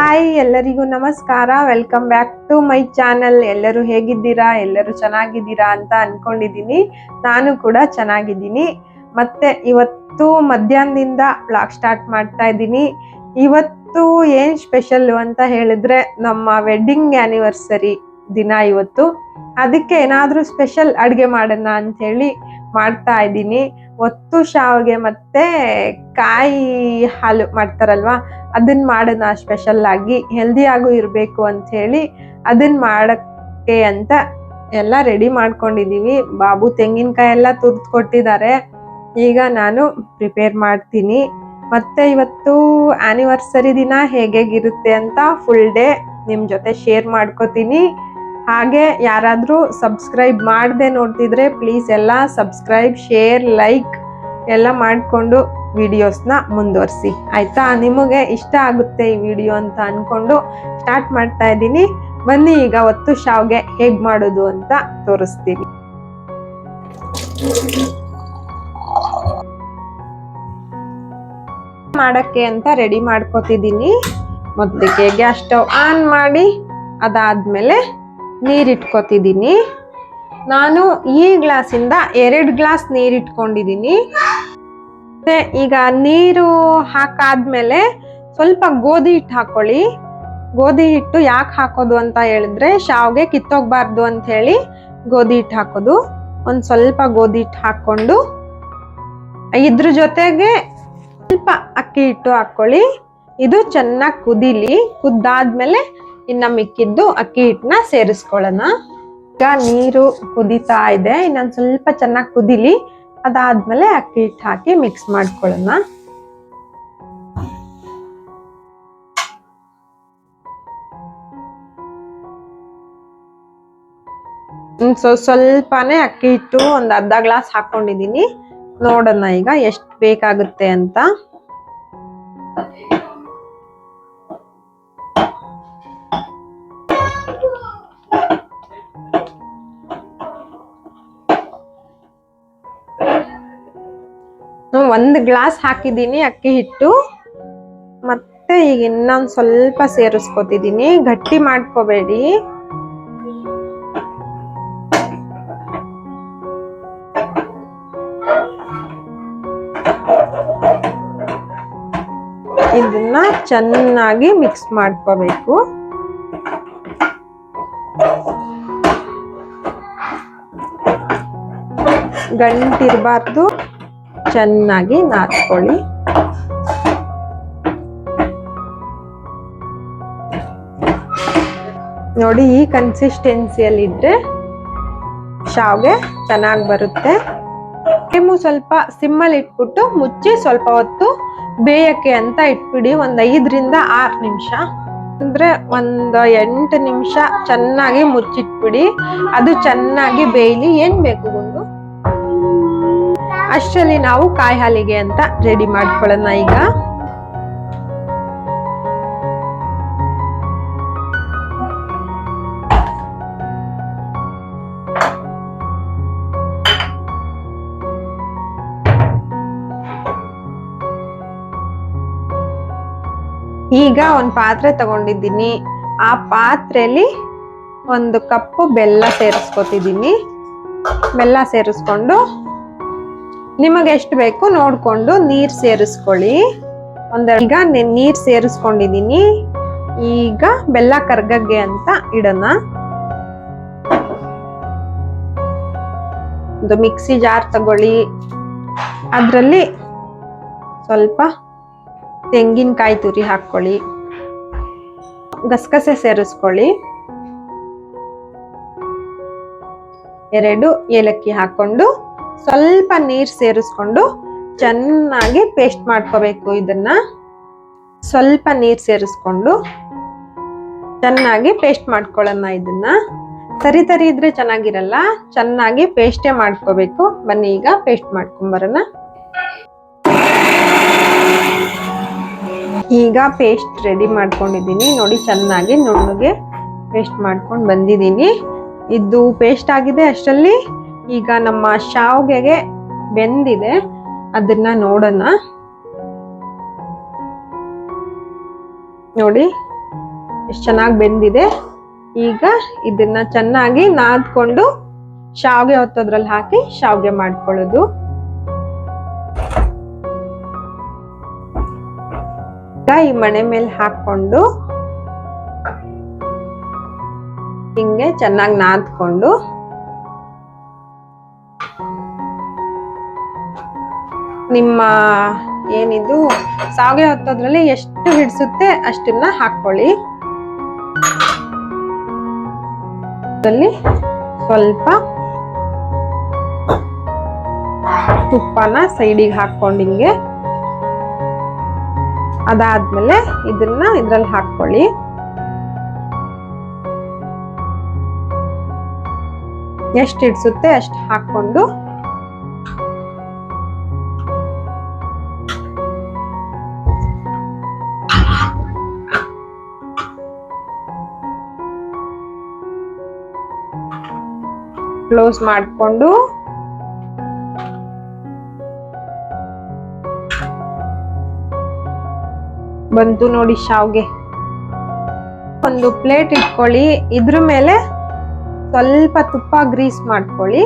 Hi ಎಲ್ಲರಿಗೂ ನಮಸ್ಕಾರ. Welcome back to my channel ಎಲ್ಲರೂ ಹೇಗಿದ್ದೀರಾ? ಎಲ್ಲರೂ ಚೆನ್ನಾಗಿದ್ದೀರಾ ಅಂತ ಅನ್ಕೊಂಡಿದ್ದೀನಿ. ನಾನು ಕೂಡ ಚೆನ್ನಾಗಿದ್ದೀನಿ. ಮತ್ತೆ ಇವತ್ತು ಮಧ್ಯಾಹ್ನದಿಂದ ಬ್ಲಾಗ್ ಸ್ಟಾರ್ಟ್ ಮಾಡ್ತಾ ಇದ್ದೀನಿ. ಇವತ್ತು ಏನ್ ಸ್ಪೆಷಲ್ ಅಂತ ಹೇಳಿದ್ರೆ ನಮ್ಮ ವೆಡ್ಡಿಂಗ್ ಆನಿವರ್ಸರಿ ದಿನ ಇವತ್ತು. ಅದಕ್ಕೆ ಏನಾದರೂ ಸ್ಪೆಷಲ್ ಅಡುಗೆ ಮಾಡೋಣ ಅಂತ ಹೇಳಿ ಮಾಡ್ತಾ ಇದ್ದೀನಿ. ಒತ್ತು ಶಾವಿಗೆ ಮತ್ತೆ ಕಾಯಿ ಹಾಲು ಮಾಡ್ತಾರಲ್ವಾ? ಅದನ್ನ ಮಾಡೋಣ ಸ್ಪೆಷಲ್ ಆಗಿ ಹೆಲ್ದಿ ಆಗು ಇರಬೇಕು ಅಂತ ಹೇಳಿ ಅದನ್ನ ಮಾಡಕ್ಕೆ ಅಂತ ಎಲ್ಲ ರೆಡಿ ಮಾಡ್ಕೊಂಡಿದೀವಿ. ಬಾಬು ತೆಂಗಿನಕಾಯಿ ಎಲ್ಲ ತುರ್ದು ಕೊಟ್ಟಿದ್ದಾರೆ. ಈಗ ನಾನು ಪ್ರಿಪೇರ್ ಮಾಡ್ತೀನಿ. ಮತ್ತೆ ಇವತ್ತು ಆನಿವರ್ಸರಿ ದಿನ ಹೇಗೇಗಿರುತ್ತೆ ಅಂತ ಫುಲ್ ಡೇ ನಿಮ್ ಜೊತೆ ಶೇರ್ ಮಾಡ್ಕೋತೀನಿ. ಹಾಗೆ ಯಾರಾದರೂ ಸಬ್ಸ್ಕ್ರೈಬ್ ಮಾಡದೆ ನೋಡ್ತಿದ್ರೆ ಪ್ಲೀಸ್ ಎಲ್ಲ ಸಬ್ಸ್ಕ್ರೈಬ್ ಶೇರ್ ಲೈಕ್ ಎಲ್ಲ ಮಾಡಿಕೊಂಡು ವಿಡಿಯೋಸ್ನ ಮುಂದುವರಿಸಿ. ಆಯಿತಾ? ನಿಮಗೆ ಇಷ್ಟ ಆಗುತ್ತೆ ಈ ವಿಡಿಯೋ ಅಂತ ಅಂದ್ಕೊಂಡು ಸ್ಟಾರ್ಟ್ ಮಾಡ್ತಾ ಇದ್ದೀನಿ. ಬನ್ನಿ, ಈಗ ಒತ್ತು ಶಾವ್ಗೆ ಹೇಗೆ ಮಾಡೋದು ಅಂತ ತೋರಿಸ್ತೀನಿ. ಮಾಡಕ್ಕೆ ಅಂತ ರೆಡಿ ಮಾಡ್ಕೋತಿದ್ದೀನಿ. ಮೊದಲಿಗೆ ಗ್ಯಾಸ್ ಸ್ಟವ್ ಆನ್ ಮಾಡಿ, ಅದಾದ್ಮೇಲೆ ನೀರಿಟ್ಕೋತಿದ್ದೀನಿ. ನಾನು ಈ ಗ್ಲಾಸಿಂದ ಎರಡು ಗ್ಲಾಸ್ ನೀರಿಟ್ಕೊಂಡಿದ್ದೀನಿ. ಮತ್ತೆ ಈಗ ನೀರು ಹಾಕಾದ್ಮೇಲೆ ಸ್ವಲ್ಪ ಗೋಧಿ ಹಿಟ್ಟು ಹಾಕೊಳ್ಳಿ. ಗೋಧಿ ಹಿಟ್ಟು ಯಾಕೆ ಹಾಕೋದು ಅಂತ ಹೇಳಿದ್ರೆ ಶಾವ್ಗೆ ಕಿತ್ತೋಗ್ಬಾರ್ದು ಅಂತ ಹೇಳಿ ಗೋಧಿ ಹಿಟ್ಟು ಹಾಕೋದು. ಒಂದು ಸ್ವಲ್ಪ ಗೋಧಿ ಹಿಟ್ಟು ಹಾಕ್ಕೊಂಡು ಇದ್ರ ಜೊತೆಗೆ ಸ್ವಲ್ಪ ಅಕ್ಕಿ ಹಿಟ್ಟು ಹಾಕ್ಕೊಳ್ಳಿ ಇದು ಚೆನ್ನಾಗಿ ಕುದಿಲಿ. ಕುದ್ದಾದ್ಮೇಲೆ ಇನ್ನ ಮಿಕ್ಕಿದ್ದು ಅಕ್ಕಿ ಹಿಟ್ಟನ್ನ ಸೇರಿಸ್ಕೊಳ್ಳೋಣ. ಈಗ ನೀರು ಕುದೀತಾ ಇದೆ. ಇನ್ನೊಂದು ಸ್ವಲ್ಪ ಚೆನ್ನಾಗಿ ಕುದಿಲಿ, ಅದಾದ್ಮೇಲೆ ಅಕ್ಕಿ ಹಿಟ್ಟು ಹಾಕಿ ಮಿಕ್ಸ್ ಮಾಡ್ಕೊಳ್ಳೋಣ. ಸೊ ಸ್ವಲ್ಪನೇ ಅಕ್ಕಿ ಹಿಟ್ಟು ಒಂದು ಅರ್ಧ ಗ್ಲಾಸ್ ಹಾಕೊಂಡಿದ್ದೀನಿ ನೋಡೋಣ ಈಗ ಎಷ್ಟು ಬೇಕಾಗುತ್ತೆ ಅಂತ. ಒಂದ್ ಗ್ಲಾಸ್ ಹಾಕಿದ್ದೀನಿ ಅಕ್ಕಿ ಹಿಟ್ಟು. ಮತ್ತೆ ಈಗ ಇನ್ನೊಂದು ಸ್ವಲ್ಪ ಸೇರಿಸ್ಕೊತಿದ್ದೀನಿ. ಗಟ್ಟಿ ಮಾಡ್ಕೋಬೇಡಿ. ಇದನ್ನ ಚೆನ್ನಾಗಿ ಮಿಕ್ಸ್ ಮಾಡ್ಕೋಬೇಕು. ಗಂಟಿರ್ಬಾರ್ದು. ಚೆನ್ನಾಗಿ ನಾದ್ಕೊಳ್ಳಿ. ನೋಡಿ, ಈ ಕನ್ಸಿಸ್ಟೆನ್ಸಿಯಲ್ಲಿ ಇದ್ರೆ ಶಾವ್ಗೆ ಚೆನ್ನಾಗಿ ಬರುತ್ತೆ. ಕೆಮ್ಮು ಸ್ವಲ್ಪ ಸಿಮ್ಮಲ್ಲಿ ಇಟ್ಬಿಟ್ಟು ಮುಚ್ಚಿ ಸ್ವಲ್ಪ ಹೊತ್ತು ಬೇಯಕ್ಕೆ ಅಂತ ಇಟ್ಬಿಡಿ. ಒಂದು ಐದರಿಂದ ಆರು ನಿಮಿಷ. ಅಂದರೆ ಒಂದು ಎಂಟು ನಿಮಿಷ ಚೆನ್ನಾಗಿ ಮುಚ್ಚಿಟ್ಬಿಡಿ. ಅದು ಚೆನ್ನಾಗಿ ಬೇಯಲಿ. ಏನು ಬೇಕು ಗುಂಡು? ಅಷ್ಟರಲ್ಲಿ ನಾವು ಕಾಯಿ ಹಾಲಿಗೆ ಅಂತ ರೆಡಿ ಮಾಡ್ಕೊಳ್ಳೋಣ ಈಗ. ಈಗ ಒಂದು ಪಾತ್ರೆ ತಗೊಂಡಿದ್ದೀನಿ. ಆ ಪಾತ್ರೆಯಲ್ಲಿ ಒಂದು ಕಪ್ಪು ಬೆಲ್ಲ ಸೇರಿಸ್ಕೊತಿದ್ದೀನಿ. ಬೆಲ್ಲ ಸೇರಿಸ್ಕೊಂಡು ನಿಮಗೆ ಎಷ್ಟು ಬೇಕು ನೋಡಿಕೊಂಡು ನೀರು ಸೇರಿಸ್ಕೊಳ್ಳಿ. ಒಂದ್ ಈಗ ನೀರು ಸೇರಿಸ್ಕೊಂಡಿದ್ದೀನಿ ಈಗ ಬೆಲ್ಲ ಕರ್ಗಗ್ಗೆ ಅಂತ ಇಡೋಣ. ಒಂದು ಮಿಕ್ಸಿ ಜಾರ್ ತಗೊಳ್ಳಿ. ಅದರಲ್ಲಿ ಸ್ವಲ್ಪ ತೆಂಗಿನಕಾಯಿ ತುರಿ ಹಾಕ್ಕೊಳ್ಳಿ. ಗಸಗಸೆ ಸೇರಿಸ್ಕೊಳ್ಳಿ. ಎರಡು ಏಲಕ್ಕಿ ಹಾಕೊಂಡು ಸ್ವಲ್ಪ ನೀರು ಸೇರಿಸ್ಕೊಂಡು ಚೆನ್ನಾಗಿ ಪೇಸ್ಟ್ ಮಾಡ್ಕೋಬೇಕು ಇದನ್ನ. ಸ್ವಲ್ಪ ನೀರು ಸೇರಿಸ್ಕೊಂಡು ಚೆನ್ನಾಗಿ ಪೇಸ್ಟ್ ಮಾಡ್ಕೊಳ್ಳೋಣ ಇದನ್ನ. ತರಿ ತರಿ ಇದ್ರೆ ಚೆನ್ನಾಗಿರಲ್ಲ, ಚೆನ್ನಾಗಿ ಪೇಸ್ಟೇ ಮಾಡ್ಕೋಬೇಕು. ಬನ್ನಿ ಈಗ ಪೇಸ್ಟ್ ಮಾಡ್ಕೊಂಬರೋಣ. ಈಗ ಪೇಸ್ಟ್ ರೆಡಿ ಮಾಡ್ಕೊಂಡಿದ್ದೀನಿ. ನೋಡಿ ಚೆನ್ನಾಗಿ ನುಣ್ಣಗೆ ಪೇಸ್ಟ್ ಮಾಡ್ಕೊಂಡು ಬಂದಿದ್ದೀನಿ. ಇದು ಪೇಸ್ಟ್ ಆಗಿದೆ ಅಷ್ಟರಲ್ಲಿ. ಈಗ ನಮ್ಮ ಶಾವ್ಗೆಗೆ ಬೆಂದಿದೆ. ಅದನ್ನ ನೋಡೋಣ. ನೋಡಿ, ಎಷ್ಟು ಚೆನ್ನಾಗಿ ಬೆಂದಿದೆ. ಈಗ ಇದನ್ನ ಚೆನ್ನಾಗಿ ನಾದ್ಕೊಂಡು ಶಾವ್ಗೆ ಹೊತ್ತೋದ್ರಲ್ಲಿ ಹಾಕಿ ಶಾವ್ಗೆ ಮಾಡ್ಕೊಳ್ಳೋದು. ಈ ಮಣೆ ಮೇಲೆ ಹಾಕೊಂಡು ಹಿಂಗೆ ಚೆನ್ನಾಗಿ ನಾದ್ಕೊಂಡು ನಿಮ್ಮ ಏನಿದು, ಸಾವಿಗೆ ಹೊತ್ತೋದ್ರಲ್ಲಿ ಎಷ್ಟು ಹಿಡಿಸುತ್ತೆ ಅಷ್ಟನ್ನ ಹಾಕೊಳ್ಳಿ ಸ್ವಲ್ಪ ತುಪ್ಪನ ಸೈಡಿಗೆ ಹಾಕೊಂಡು ಹಿಂಗೆ. ಅದಾದ್ಮೇಲೆ ಇದನ್ನ ಇದ್ರಲ್ಲಿ ಹಾಕೊಳ್ಳಿ ಎಷ್ಟು ಹಿಡಿಸುತ್ತೆ ಅಷ್ಟು ಹಾಕೊಂಡು ಕ್ಲೋಸ್ ಮಾಡಿಕೊಂಡು. ಬಂತು ನೋಡಿ ಶಾವ್ಗೆ. ಒಂದು ಪ್ಲೇಟ್ ಇಟ್ಕೊಳ್ಳಿ. ಇದ್ರ ಮೇಲೆ ಸ್ವಲ್ಪ ತುಪ್ಪ ಗ್ರೀಸ್ ಮಾಡ್ಕೊಳ್ಳಿ.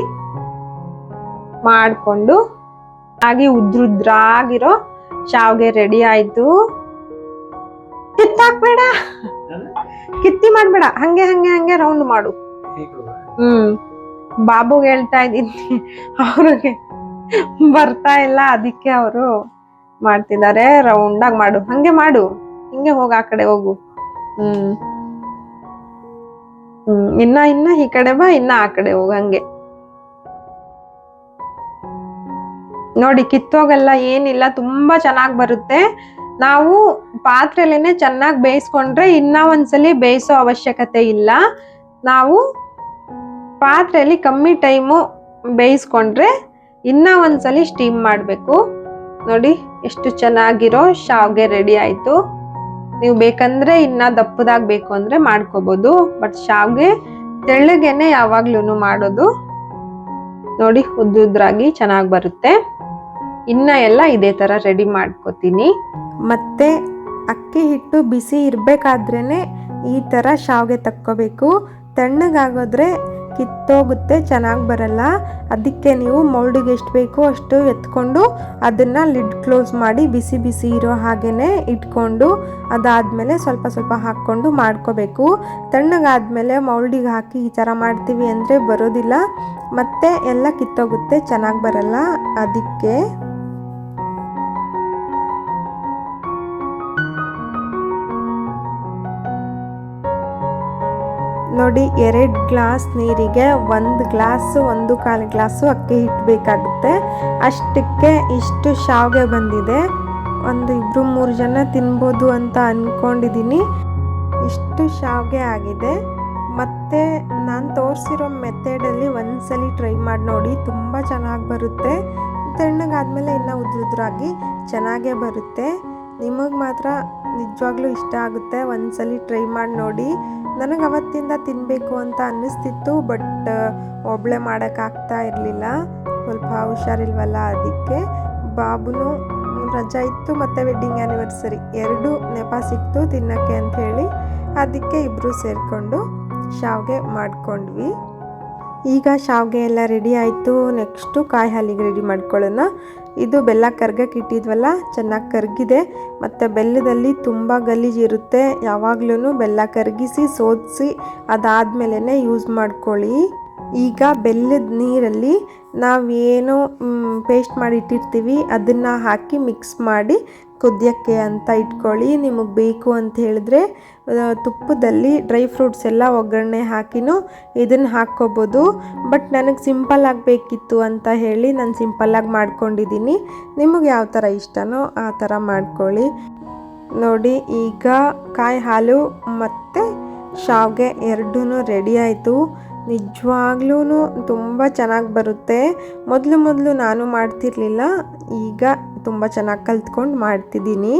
ಮಾಡಿಕೊಂಡು ಹಾಗೆ ಉದ್ರುದ್ರಾಗಿರೋ ಶಾವ್ಗೆ ರೆಡಿ ಆಯ್ತು. ಕಿತ್ತಾಕ್ಬೇಡ. ಕಿತ್ತಿ ಮಾಡ್ಬೇಡ. ಹಂಗೆ ಹಂಗೆ ಹಂಗೆ ರೌಂಡ್ ಮಾಡು. ಹ್ಮ್. ಬಾಬುಗೆ ಹೇಳ್ತಾ ಇದ್ದೀನಿ. ಅವ್ರಿಗೆ ಬರ್ತಾ ಇಲ್ಲ, ಅದಕ್ಕೆ ಅವರು ಮಾಡ್ತಿದ್ದಾರೆ. ರೌಂಡ್ ಆಗಿ ಮಾಡು. ಹಂಗೆ ಮಾಡು. ಹಿಂಗೆ ಹೋಗ ಆ ಕಡೆ ಹೋಗು. ಹ್ಮ್. ಹ್ಮ್. ಇನ್ನ ಇನ್ನ ಈ ಕಡೆ ಬಾ, ಇನ್ನ ಆ ಕಡೆ ಹೋಗ ಹಂಗೆ. ನೋಡಿ, ಕಿತ್ತೋಗಲ್ಲ ಏನಿಲ್ಲ. ತುಂಬಾ ಚೆನ್ನಾಗ್ ಬರುತ್ತೆ. ನಾವು ಪಾತ್ರೆಲೇನೆ ಚೆನ್ನಾಗಿ ಬೇಯಿಸ್ಕೊಂಡ್ರೆ ಇನ್ನ ಒಂದ್ಸಲಿ ಬೇಯಿಸೋ ಅವಶ್ಯಕತೆ ಇಲ್ಲ. ನಾವು ಪಾತ್ರೆಯಲ್ಲಿ ಕಮ್ಮಿ ಟೈಮು ಬೇಯಿಸ್ಕೊಂಡ್ರೆ ಇನ್ನ ಒಂದ್ಸಲಿ ಸ್ಟೀಮ್ ಮಾಡಬೇಕು. ನೋಡಿ, ಎಷ್ಟು ಚೆನ್ನಾಗಿರೋ ಶಾವ್ಗೆ ರೆಡಿ ಆಯಿತು. ನೀವು ಬೇಕಂದ್ರೆ ಇನ್ನೂ ದಪ್ಪದಾಗ್ ಬೇಕು ಅಂದರೆ ಮಾಡ್ಕೋಬೋದು. ಬಟ್ ಶಾವ್ಗೆ ತೆಳ್ಳಗೆನೆ ಯಾವಾಗ್ಲೂ ಮಾಡೋದು. ನೋಡಿ, ಉದ್ದುದ್ರಾಗಿ ಚೆನ್ನಾಗಿ ಬರುತ್ತೆ. ಇನ್ನ ಎಲ್ಲ ಇದೇ ಥರ ರೆಡಿ ಮಾಡ್ಕೋತೀನಿ. ಮತ್ತೆ ಅಕ್ಕಿ ಹಿಟ್ಟು ಬಿಸಿ ಇರಬೇಕಾದ್ರೇ ಈ ಥರ ಶಾವ್ಗೆ ತಕ್ಕೋಬೇಕು. ತಣ್ಣಗಾಗೋದ್ರೆ ಕಿತ್ತೋಗುತ್ತೆ, ಚೆನ್ನಾಗಿ ಬರಲ್ಲ. ಅದಕ್ಕೆ ನೀವು ಮೌಲ್ಡಿಗೆ ಎಷ್ಟು ಬೇಕೋ ಅಷ್ಟು ಎತ್ಕೊಂಡು ಅದನ್ನು ಲಿಡ್ ಕ್ಲೋಸ್ ಮಾಡಿ ಬಿಸಿ ಬಿಸಿ ಇರೋ ಹಾಗೇ ಇಟ್ಕೊಂಡು ಅದಾದಮೇಲೆ ಸ್ವಲ್ಪ ಸ್ವಲ್ಪ ಹಾಕ್ಕೊಂಡು ಮಾಡ್ಕೋಬೇಕು. ತಣ್ಣಗಾದಮೇಲೆ ಮೌಲ್ಡಿಗೆ ಹಾಕಿ ಈ ಥರ ಮಾಡ್ತೀವಿ ಅಂದರೆ ಬರೋದಿಲ್ಲ. ಮತ್ತೆ ಎಲ್ಲ ಕಿತ್ತೋಗುತ್ತೆ, ಚೆನ್ನಾಗಿ ಬರಲ್ಲ. ಅದಕ್ಕೆ ನೋಡಿ, ಎರಡು ಗ್ಲಾಸ್ ನೀರಿಗೆ ಒಂದು ಗ್ಲಾಸು, ಒಂದು ಕಾಲು ಗ್ಲಾಸು ಅಕ್ಕಿ ಹಿಟ್ಟು ಬೇಕಾಗುತ್ತೆ ಅಷ್ಟಕ್ಕೆ ಇಷ್ಟು ಶಾವಿಗೆ ಬಂದಿದೆ. ಒಂದು ಇಬ್ಬರು ಮೂರು ಜನ ತಿನ್ಬೋದು ಅಂತ ಅಂದ್ಕೊಂಡಿದ್ದೀನಿ ಇಷ್ಟು ಶಾವಿಗೆ ಆಗಿದೆ. ಮತ್ತು ನಾನು ತೋರಿಸಿರೋ ಮೆಥಡಲ್ಲಿ ಒಂದ್ಸಲಿ ಟ್ರೈ ಮಾಡಿ ನೋಡಿ, ತುಂಬ ಚೆನ್ನಾಗಿ ಬರುತ್ತೆ. ತಣ್ಣಗಾದ್ಮೇಲೆ ಇನ್ನೂ ಉದ್ರುದ್ರಾಗಿ ಚೆನ್ನಾಗೇ ಬರುತ್ತೆ. ನಿಮಗೆ ಮಾತ್ರ ನಿಜವಾಗ್ಲೂ ಇಷ್ಟ ಆಗುತ್ತೆ. ಒಂದ್ಸಲಿ ಟ್ರೈ ಮಾಡಿ ನೋಡಿ. ನನಗೆ ಅವತ್ತಿಂದ ತಿನ್ನಬೇಕು ಅಂತ ಅನ್ನಿಸ್ತಿತ್ತು ಬಟ್ ಒಬ್ಳೆ ಮಾಡೋಕ್ಕಾಗ್ತಾ ಇರಲಿಲ್ಲ. ಸ್ವಲ್ಪ ಹುಷಾರಿಲ್ವಲ್ಲ ಅದಕ್ಕೆ. ಬಾಬುನು ರಜಾ ಇತ್ತು ಮತ್ತು ವೆಡ್ಡಿಂಗ್ ಆ್ಯನಿವರ್ಸರಿ ಎರಡು ನೆಪ ಸಿಕ್ತು ತಿನ್ನೋಕ್ಕೆ ಅಂತ ಹೇಳಿ. ಅದಕ್ಕೆ ಇಬ್ಬರು ಸೇರಿಕೊಂಡು ಶಾವಿಗೆ ಮಾಡ್ಕೊಂಡ್ವಿ. ಈಗ ಶಾವಿಗೆ ಎಲ್ಲ ರೆಡಿ ಆಯಿತು. ನೆಕ್ಸ್ಟು ಕಾಯಿ ಹಾಲಿಗೆ ರೆಡಿ ಮಾಡ್ಕೊಳ್ಳೋಣ. ಇದು ಬೆಲ್ಲ ಕರ್ಗಕ್ಕೆ ಇಟ್ಟಿದ್ವಲ್ಲ, ಚೆನ್ನಾಗಿ ಕರಗಿದೆ. ಮತ್ತು ಬೆಲ್ಲದಲ್ಲಿ ತುಂಬ ಗಲೀಜಿರುತ್ತೆ ಯಾವಾಗ್ಲೂ ಬೆಲ್ಲ ಕರಗಿಸಿ ಸೋದಿಸಿ ಅದಾದಮೇಲೆ ಯೂಸ್ ಮಾಡ್ಕೊಳ್ಳಿ. ಈಗ ಬೆಲ್ಲದ ನೀರಲ್ಲಿ ನಾವೇನು ಪೇಸ್ಟ್ ಮಾಡಿ ಇಟ್ಟಿರ್ತೀವಿ. ಅದನ್ನು ಹಾಕಿ ಮಿಕ್ಸ್ ಮಾಡಿ ಕುದಿಯೋಕ್ಕೆ ಅಂತ ಇಟ್ಕೊಳ್ಳಿ. ನಿಮಗೆ ಬೇಕು ಅಂತ ಹೇಳಿದ್ರೆ ತುಪ್ಪದಲ್ಲಿ ಡ್ರೈ ಫ್ರೂಟ್ಸ್ ಎಲ್ಲ ಒಗ್ಗರಣೆ ಹಾಕಿನೂ ಇದನ್ನು ಹಾಕ್ಕೋಬೋದು. ಬಟ್ ನನಗೆ ಸಿಂಪಲ್ ಆಗಬೇಕಿತ್ತು ಅಂತ ಹೇಳಿ ನಾನು ಸಿಂಪಲ್ಲಾಗಿ ಮಾಡ್ಕೊಂಡಿದ್ದೀನಿ ನಿಮಗೆ ಯಾವ ಥರ ಇಷ್ಟನೋ ಆ ಥರ ಮಾಡ್ಕೊಳ್ಳಿ. ನೋಡಿ, ಈಗ ಕಾಯಿ ಹಾಲು ಮತ್ತು ಶಾವಿಗೆ ಎರಡೂ ರೆಡಿ ಆಯಿತು. ನಿಜವಾಗ್ಲೂ ತುಂಬ ಚೆನ್ನಾಗಿ ಬರುತ್ತೆ. ಮೊದಲು ಮೊದಲು ನಾನು ಮಾಡ್ತಿರ್ಲಿಲ್ಲ, ಈಗ ತುಂಬ ಚೆನ್ನಾಗಿ ಕಲ್ತ್ಕೊಂಡು ಮಾಡ್ತಿದ್ದೀನಿ.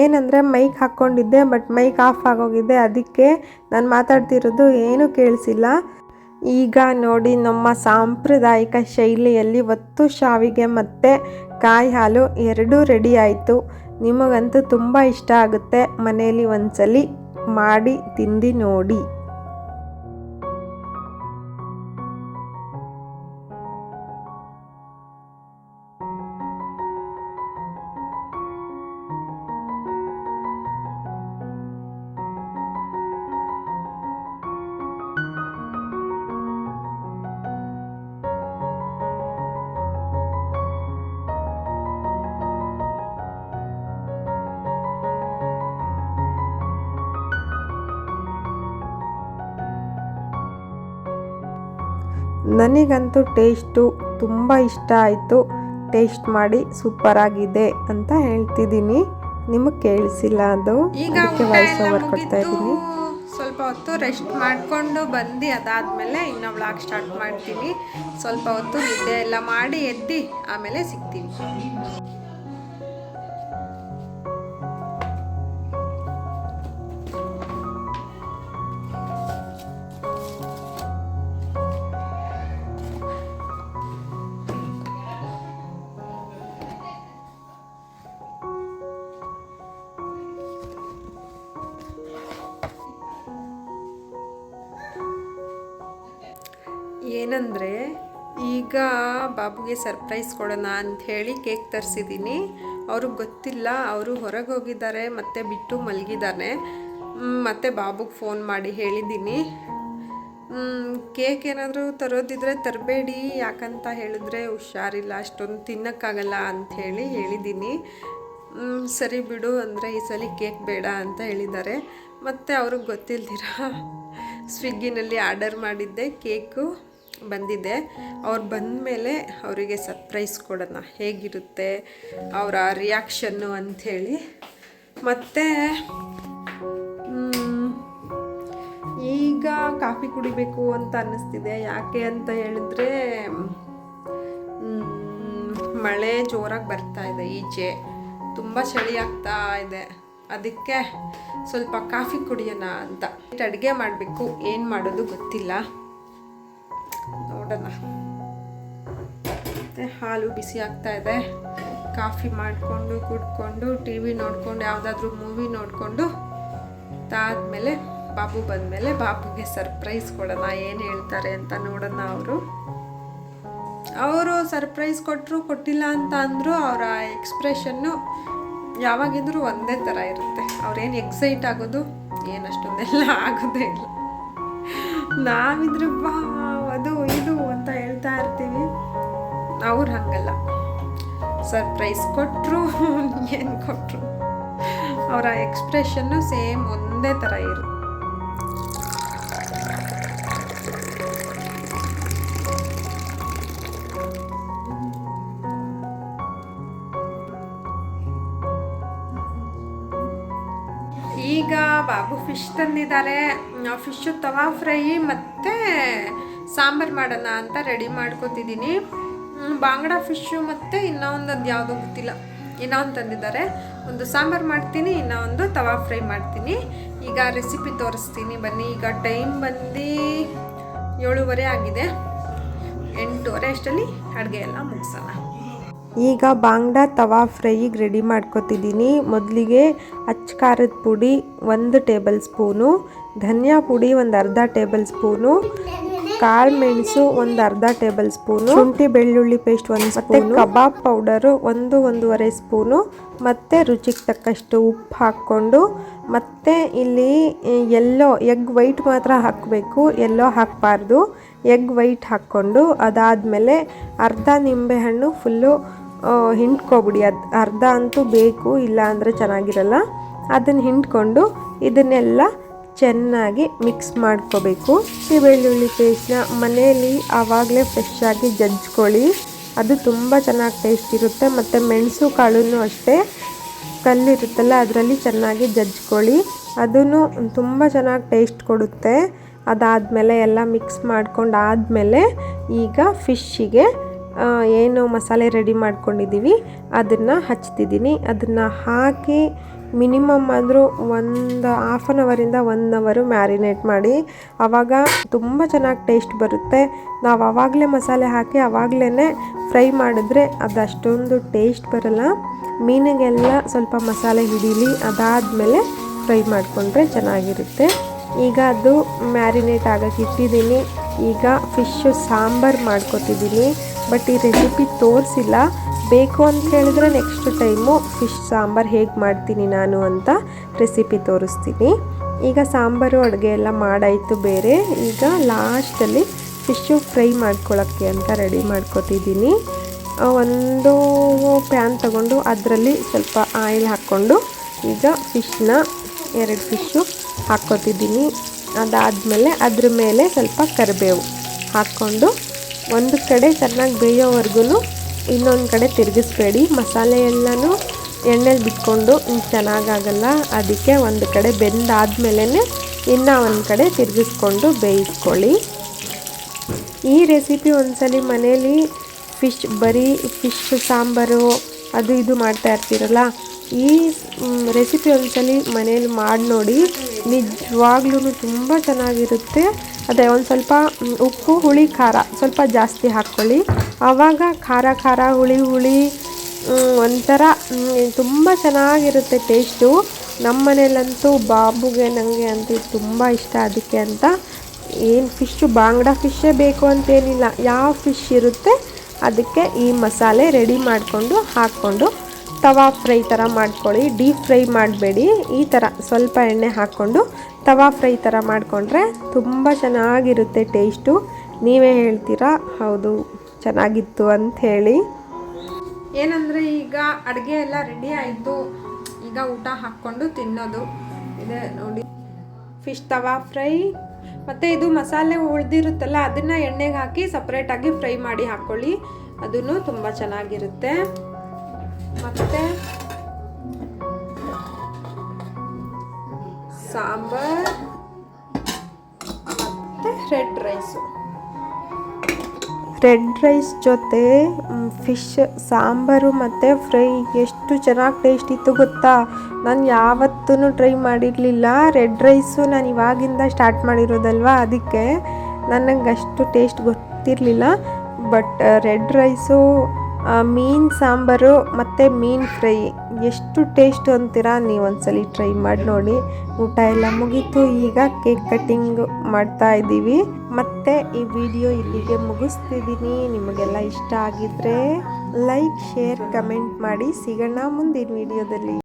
ಏನಂದರೆ ಮೈಕ್ ಹಾಕ್ಕೊಂಡಿದ್ದೆ, ಬಟ್ ಮೈಕ್ ಆಫ್ ಆಗೋಗಿದೆ. ಅದಕ್ಕೆ ನಾನು ಮಾತಾಡ್ತಿರೋದು ಏನೂ ಕೇಳಿಸಿಲ್ಲ. ಈಗ ನೋಡಿ ನಮ್ಮ ಸಾಂಪ್ರದಾಯಿಕ ಶೈಲಿಯಲ್ಲಿ ಒತ್ತು, ಶಾವಿಗೆ ಮತ್ತು ಕಾಯಿ ಹಾಲು ಎರಡೂ ರೆಡಿ ಆಯಿತು. ನಿಮಗಂತೂ ತುಂಬ ಇಷ್ಟ ಆಗುತ್ತೆ. ಮನೆಯಲ್ಲಿ ಒಂದ್ಸಲಿ ಮಾಡಿ, ತಿಂದು ನೋಡಿ. ನನಗಂತೂ ಟೇಸ್ಟು ತುಂಬ ಇಷ್ಟ ಆಯಿತು. ಟೇಸ್ಟ್ ಮಾಡಿ ಸೂಪರ್ ಆಗಿದೆ ಅಂತ ಹೇಳ್ತಿದ್ದೀನಿ. ನಿಮಗೆ ಕೇಳಿಸಿಲ್ಲ ಅದು. ಈಗ ಅದಕ್ಕೆ ವಾಯ್ಸ್ ಓವರ್ ಕೊಡ್ತಾ ಇದ್ದೀನಿ. ಸ್ವಲ್ಪ ಹೊತ್ತು ರೆಸ್ಟ್ ಮಾಡಿಕೊಂಡು ಬಂದು ಅದಾದಮೇಲೆ ಇನ್ನು ವ್ಲಾಗ್ ಸ್ಟಾರ್ಟ್ ಮಾಡ್ತೀನಿ. ಸ್ವಲ್ಪ ಹೊತ್ತು ನಿದ್ದೆ ಎಲ್ಲ ಮಾಡಿ ಎದ್ದು ಆಮೇಲೆ ಸಿಗ್ತೀನಿ. ಏನಂದರೆ, ಈಗ ಬಾಬುಗೆ ಸರ್ಪ್ರೈಸ್ ಕೊಡೋಣ ಅಂತ ಹೇಳಿ ಕೇಕ್ ತರಿಸಿದ್ದೀನಿ ಅವ್ರಿಗೆ ಗೊತ್ತಿಲ್ಲ, ಅವರು ಹೊರಗೆ ಹೋಗಿದ್ದಾರೆ, ಮತ್ತೆ ಬಿಟ್ಟು ಮಲಗಿದ್ದಾನೆ ಮತ್ತು ಬಾಬುಗೆ ಫೋನ್ ಮಾಡಿ ಹೇಳಿದ್ದೀನಿ ಕೇಕ್ ಏನಾದರೂ ತರೋದಿದ್ರೆ ತರಬೇಡಿ, ಯಾಕಂತ ಹೇಳಿದ್ರೆ ಹುಷಾರಿಲ್ಲ, ಅಷ್ಟೊಂದು ತಿನ್ನೋಕ್ಕಾಗಲ್ಲ ಅಂಥೇಳಿ ಹೇಳಿ ಹೇಳಿದ್ದೀನಿ ಸರಿ ಬಿಡು, ಅಂದರೆ ಈ ಸಲ ಕೇಕ್ ಬೇಡ ಅಂತ ಹೇಳಿದ್ದಾರೆ. ಮತ್ತು ಅವ್ರಿಗೆ ಗೊತ್ತಿಲ್ದಿರ ಸ್ವಿಗ್ಗಿನಲ್ಲಿ ಆರ್ಡರ್ ಮಾಡಿದ್ದೆ ಕೇಕು ಬಂದಿದೆ. ಅವ್ರು ಬಂದಮೇಲೆ ಅವರಿಗೆ ಸರ್ಪ್ರೈಸ್ ಕೊಡೋಣ. ಹೇಗಿರುತ್ತೆ, ಅವರ ರಿಯಾಕ್ಷನ್ನು ಅಂಥೇಳಿ. ಮತ್ತು ಈಗ ಕಾಫಿ ಕುಡಿಬೇಕು ಅಂತ ಅನ್ನಿಸ್ತಿದೆ. ಯಾಕೆ ಅಂತ ಹೇಳಿದ್ರೆ ಮಳೆ ಜೋರಾಗಿ ಬರ್ತಾ ಇದೆ ಈಚೆ. ತುಂಬ ಚಳಿ ಆಗ್ತಾ ಇದೆ. ಅದಕ್ಕೆ ಸ್ವಲ್ಪ ಕಾಫಿ ಕುಡಿಯೋಣ ಅಂತ. ಅಡುಗೆ ಮಾಡಬೇಕು. ಏನು ಮಾಡೋದು ಗೊತ್ತಿಲ್ಲ. ನೋಡೋಣ. ಮತ್ತು ಹಾಲು ಬಿಸಿ ಆಗ್ತಾ ಇದೆ. ಕಾಫಿ ಮಾಡಿಕೊಂಡು, ಕುಡ್ಕೊಂಡು, ಟಿ ವಿ ನೋಡಿಕೊಂಡು, ಯಾವುದಾದ್ರೂ ಮೂವಿ ನೋಡಿಕೊಂಡು ತಾದ್ಮೇಲೆ ಬಾಬು ಬಂದಮೇಲೆ ಬಾಬುಗೆ ಸರ್ಪ್ರೈಸ್ ಕೊಡೋಣ, ಏನು ಹೇಳ್ತಾರೆ ಅಂತ ನೋಡೋಣ ಅವರು. ಅವರು ಸರ್ಪ್ರೈಸ್ ಕೊಟ್ಟರು ಕೊಟ್ಟಿಲ್ಲ ಅಂತ ಅಂದರೂ ಅವರ ಎಕ್ಸ್ಪ್ರೆಷನ್ನು ಯಾವಾಗಿದ್ರೂ ಒಂದೇ ಥರ ಇರುತ್ತೆ. ಅವ್ರೇನು ಎಕ್ಸೈಟ್ ಆಗೋದು, ಏನಷ್ಟೊಂದೆಲ್ಲ ಆಗೋದೇ ಇಲ್ಲ. ನಾವಿದ್ರೆ ಬಾ ಅವ್ರು ಹಂಗಲ್ಲ. ಸರ್ಪ್ರೈಸ್ ಕೊಟ್ಟರು ಏನು ಕೊಟ್ಟರು ಅವರ ಎಕ್ಸ್ಪ್ರೆಷನ್ನು ಸೇಮ್ ಒಂದೇ ಥರ ಇರು ಈಗ ಬಾಬು ಫಿಶ್ ತಂದಿದ್ದಾರೆ. ಫಿಶ್ ತವಾ ಫ್ರೈ ಮತ್ತು ಸಾಂಬಾರು ಮಾಡೋಣ ಅಂತ ರೆಡಿ ಮಾಡ್ಕೊತಿದ್ದೀನಿ. ಬಾಂಗ್ಡ ಫಿಶ್ಶು ಮತ್ತು ಇನ್ನೂ ಒಂದು ಅದು ಯಾವುದೋ ಗೊತ್ತಿಲ್ಲ. ಇನ್ನೊಂದು ತಂದಿದ್ದಾರೆ. ಒಂದು ಸಾಂಬಾರು ಮಾಡ್ತೀನಿ ಇನ್ನೂ ಒಂದು ತವಾ ಫ್ರೈ ಮಾಡ್ತೀನಿ. ಈಗ ರೆಸಿಪಿ ತೋರಿಸ್ತೀನಿ. ಬನ್ನಿ, ಈಗ ಟೈಮ್ ಬಂದು ಏಳುವರೆ ಆಗಿದೆ. ಎಂಟೂವರೆ ಅಷ್ಟರಲ್ಲಿ ಅಡುಗೆ ಎಲ್ಲ ಮುಗಿಸೋಣ. ಈಗ ಬಾಂಗ್ಡಾ ತವಾ ಫ್ರೈಗೆ ರೆಡಿ ಮಾಡ್ಕೊತಿದ್ದೀನಿ. ಮೊದಲಿಗೆ ಅಚ್ಚ ಖಾರದ ಪುಡಿ ಒಂದು ಟೇಬಲ್ ಸ್ಪೂನು, ಧನಿಯಾ ಪುಡಿ ಒಂದು ಅರ್ಧ ಟೇಬಲ್ ಸ್ಪೂನು ಕಾಳು ಮೆಣಸು ಒಂದು ಅರ್ಧ ಟೇಬಲ್ ಸ್ಪೂನು ಶುಂಠಿ ಬೆಳ್ಳುಳ್ಳಿ ಪೇಸ್ಟ್ ಒಂದು ಸ್ಪೂನ್ ಕಬಾಬ್ ಪೌಡರು ಒಂದು ಒಂದೂವರೆ ಸ್ಪೂನು ಮತ್ತು ರುಚಿಗೆ ತಕ್ಕಷ್ಟು ಉಪ್ಪು ಹಾಕ್ಕೊಂಡು ಮತ್ತು ಇಲ್ಲಿ ಎಲ್ಲೋ ಎಗ್ ವೈಟ್ ಮಾತ್ರ ಹಾಕಬೇಕು ಎಲ್ಲೋ ಹಾಕಬಾರ್ದು. ಎಗ್ ವೈಟ್ ಹಾಕ್ಕೊಂಡು ಅದಾದಮೇಲೆ ಅರ್ಧ ನಿಂಬೆಹಣ್ಣು ಫುಲ್ಲು ಹಿಂಡ್ಕೊಬಿಡಿ. ಅದು ಅರ್ಧ ಅಂತೂ ಬೇಕು ಇಲ್ಲ ಅಂದರೆ ಚೆನ್ನಾಗಿರಲ್ಲ. ಅದನ್ನು ಹಿಂಡ್ಕೊಂಡು ಇದನ್ನೆಲ್ಲ ಚೆನ್ನಾಗಿ ಮಿಕ್ಸ್ ಮಾಡ್ಕೋಬೇಕು. ಈ ಬೆಳ್ಳುಳ್ಳಿ ಪೇಸ್ಟ್ನ ಮನೆಯಲ್ಲಿ ಆವಾಗಲೇ ಫ್ರೆಶ್ ಆಗಿ ಜಜ್ಕೊಳ್ಳಿ ಅದು ತುಂಬ ಚೆನ್ನಾಗಿ ಟೇಸ್ಟ್ ಇರುತ್ತೆ. ಮತ್ತು ಮೆಣಸು ಕಾಳು ಅಷ್ಟೇ ಕಲ್ಲಿರುತ್ತಲ್ಲ, ಅದರಲ್ಲಿ ಚೆನ್ನಾಗಿ ಜಜ್ಕೊಳ್ಳಿ ಅದನ್ನು ತುಂಬ ಚೆನ್ನಾಗಿ ಟೇಸ್ಟ್ ಕೊಡುತ್ತೆ. ಅದಾದಮೇಲೆ ಎಲ್ಲ ಮಿಕ್ಸ್ ಮಾಡ್ಕೊಂಡು ಆದಮೇಲೆ ಈಗ ಫಿಶ್ಶಿಗೆ ಏನು ಮಸಾಲೆ ರೆಡಿ ಮಾಡ್ಕೊಂಡಿದ್ದೀವಿ, ಅದನ್ನು ಹಚ್ತಿದ್ದೀನಿ. ಅದನ್ನು ಹಾಕಿ ಮಿನಿಮಮ್ ಆದರೂ ಒಂದು ಹಾಫ್ ಆನ್ ಅವರಿಂದ ಒನ್ ಅವರು ಮ್ಯಾರಿನೇಟ್ ಮಾಡಿ ಆವಾಗ ತುಂಬ ಚೆನ್ನಾಗಿ ಟೇಸ್ಟ್ ಬರುತ್ತೆ. ನಾವು ಆವಾಗಲೇ ಮಸಾಲೆ ಹಾಕಿ ಆವಾಗಲೇ ಫ್ರೈ ಮಾಡಿದ್ರೆ ಅದು ಅಷ್ಟೊಂದು ಟೇಸ್ಟ್ ಬರಲ್ಲ. ಮೀನಿಗೆಲ್ಲ ಸ್ವಲ್ಪ ಮಸಾಲೆ ಹಿಡೀಲಿ, ಅದಾದಮೇಲೆ ಫ್ರೈ ಮಾಡಿಕೊಂಡ್ರೆ ಚೆನ್ನಾಗಿರುತ್ತೆ. ಈಗ ಅದು ಮ್ಯಾರಿನೇಟ್ ಆಗಕ್ಕೆ ಇಟ್ಟಿದ್ದೀನಿ. ಈಗ ಫಿಶ್ಶು ಸಾಂಬಾರು ಮಾಡ್ಕೊತಿದ್ದೀನಿ. ಬಟ್ ಈ ರೆಸಿಪಿ ತೋರಿಸಿಲ್ಲ. ಬೇಕು ಅಂತ ಹೇಳಿದ್ರೆ ನೆಕ್ಸ್ಟ್ ಟೈಮು ಫಿಶ್ ಸಾಂಬಾರು ಹೇಗೆ ಮಾಡ್ತೀನಿ ನಾನು ಅಂತ ರೆಸಿಪಿ ತೋರಿಸ್ತೀನಿ. ಈಗ ಸಾಂಬಾರು, ಅಡುಗೆ ಎಲ್ಲ ಮಾಡಾಯಿತು ಬೇರೆ. ಈಗ ಲಾಸ್ಟಲ್ಲಿ ಫಿಶ್ಶು ಫ್ರೈ ಮಾಡ್ಕೊಳ್ಳೋಕ್ಕೆ ಅಂತ ರೆಡಿ ಮಾಡ್ಕೊತಿದ್ದೀನಿ. ಒಂದು ಪ್ಯಾನ್ ತಗೊಂಡು ಅದರಲ್ಲಿ ಸ್ವಲ್ಪ ಆಯಿಲ್ ಹಾಕ್ಕೊಂಡು ಈಗ ಫಿಶ್ನ ಎರಡು ಫಿಶ್ಶು ಹಾಕ್ಕೊತಿದ್ದೀನಿ. ಅದಾದಮೇಲೆ ಅದ್ರ ಮೇಲೆ ಸ್ವಲ್ಪ ಕರಿಬೇವು ಹಾಕ್ಕೊಂಡು ಒಂದು ಕಡೆ ಚೆನ್ನಾಗಿ ಬೇಯೋವರೆಗೂ ಇನ್ನೊಂದು ಕಡೆ ತಿರುಗಿಸ್ಬೇಡಿ. ಮಸಾಲೆ ಎಲ್ಲನೂ ಎಣ್ಣೆಲಿ ಬಿಟ್ಕೊಂಡು ಚೆನ್ನಾಗಾಗಲ್ಲ. ಅದಕ್ಕೆ ಒಂದು ಕಡೆ ಬೆಂದಾದ್ಮೇಲೆ ಇನ್ನೂ ಒಂದು ಕಡೆ ತಿರುಗಿಸ್ಕೊಂಡು ಬೇಯಿಸ್ಕೊಳ್ಳಿ. ಈ ರೆಸಿಪಿ ಒಂದ್ಸಲಿ ಮನೇಲಿ ಫಿಶ್, ಬರೀ ಫಿಶ್, ಸಾಂಬಾರು ಅದು ಇದು ಮಾಡ್ತಾ ಇರ್ತೀರಲ್ಲ, ಈ ರೆಸಿಪಿ ಒಂದ್ಸಲಿ ಮನೇಲಿ ಮಾಡಿ ನೋಡಿ. ನಿಜವಾಗ್ಲೂ ತುಂಬ ಚೆನ್ನಾಗಿರುತ್ತೆ. ಅದೇ ಒಂದು ಸ್ವಲ್ಪ ಉಪ್ಪು, ಹುಳಿ, ಖಾರ ಸ್ವಲ್ಪ ಜಾಸ್ತಿ ಹಾಕ್ಕೊಳ್ಳಿ. ಆವಾಗ ಖಾರ ಖಾರ, ಹುಳಿ ಹುಳಿ ಒಂಥರ ತುಂಬ ಚೆನ್ನಾಗಿರುತ್ತೆ ಟೇಸ್ಟು ನಮ್ಮ ಮನೇಲಂತೂ ಬಾಬುಗೆ ನನಗೆ ಅಂತೂ ತುಂಬ ಇಷ್ಟ ಅದಕ್ಕೆ ಅಂತ. ಏನು ಫಿಶ್ಶು ಬಾಂಗ್ಡಾ ಫಿಶ್ಶೇ ಬೇಕು ಅಂತೇನಿಲ್ಲ. ಯಾವ ಫಿಶ್ ಇರುತ್ತೆ ಅದಕ್ಕೆ ಈ ಮಸಾಲೆ ರೆಡಿ ಮಾಡಿಕೊಂಡು ಹಾಕ್ಕೊಂಡು ತವಾ ಫ್ರೈ ಥರ ಮಾಡ್ಕೊಳ್ಳಿ. ಡೀಪ್ ಫ್ರೈ ಮಾಡಬೇಡಿ. ಈ ಥರ ಸ್ವಲ್ಪ ಎಣ್ಣೆ ಹಾಕ್ಕೊಂಡು ತವಾ ಫ್ರೈ ಥರ ಮಾಡಿಕೊಂಡ್ರೆ ತುಂಬ ಚೆನ್ನಾಗಿರುತ್ತೆ ಟೇಸ್ಟು ನೀವೇ ಹೇಳ್ತೀರಾ? ಹೌದು. ಚೆನ್ನಾಗಿತ್ತು ಹೇಳಿ ಏನಂದ್ರೆ ಈಗ ಅಡುಗೆ ಎಲ್ಲ ರೆಡಿ ಆಯಿತು. ಈಗ ಊಟ ಹಾಕ್ಕೊಂಡು ತಿನ್ನೋದು. ಇದೆ ನೋಡಿ. ಫಿಶ್ ತವಾ ಫ್ರೈ ಮತ್ತು ಇದು ಮಸಾಲೆ ಉಳ್ದಿರುತ್ತಲ್ಲ, ಅದನ್ನು ಎಣ್ಣೆಗೆ ಹಾಕಿ ಸಪ್ರೇಟಾಗಿ ಫ್ರೈ ಮಾಡಿ ಹಾಕ್ಕೊಳ್ಳಿ ಅದೂ ತುಂಬ ಚೆನ್ನಾಗಿರುತ್ತೆ. ಮತ್ತು ಸಾಂಬಾರ್. ಮತ್ತು ರೆಡ್ ರೈಸು ರೆಡ್ ರೈಸ್ ಜೊತೆ ಫಿಶ್ ಸಾಂಬಾರು ಮತ್ತು ಫ್ರೈ ಎಷ್ಟು ಚೆನ್ನಾಗಿ ಟೇಸ್ಟ್ ಇತ್ತು ಗೊತ್ತಾ? ನಾನು ಯಾವತ್ತೂ ಟ್ರೈ ಮಾಡಿರಲಿಲ್ಲ. ರೆಡ್ ರೈಸು ನಾನು ಇವಾಗಿಂದ ಸ್ಟಾರ್ಟ್ ಮಾಡಿರೋದಲ್ವ? ಅದಕ್ಕೆ ನನಗೆ ಅಷ್ಟು ಟೇಸ್ಟ್ ಗೊತ್ತಿರಲಿಲ್ಲ ಬಟ್ ರೆಡ್ ರೈಸು ಮೀನು ಸಾಂಬಾರು ಮತ್ತು ಮೀನು ಫ್ರೈ. ಎಷ್ಟು ಟೇಸ್ಟು ಅಂತೀರಾ? ನೀವು ಒಂದ್ಸಲಿ ಟ್ರೈ ಮಾಡಿ ನೋಡಿ. ಊಟ ಎಲ್ಲ ಮುಗೀತು. ಈಗ ಕೇಕ್ ಕಟ್ಟಿಂಗ್ ಮಾಡ್ತಾ ಇದ್ದೀವಿ. ಮತ್ತೆ ಈ ವಿಡಿಯೋ ಇಲ್ಲಿಗೆ ಮುಗಿಸ್ತಿದ್ದೀನಿ. ನಿಮಗೆಲ್ಲ ಇಷ್ಟ ಆಗಿದ್ರೆ ಲೈಕ್, ಶೇರ್, ಕಮೆಂಟ್ ಮಾಡಿ ಸಿಗೋಣ ಮುಂದಿನ ವಿಡಿಯೋದಲ್ಲಿ.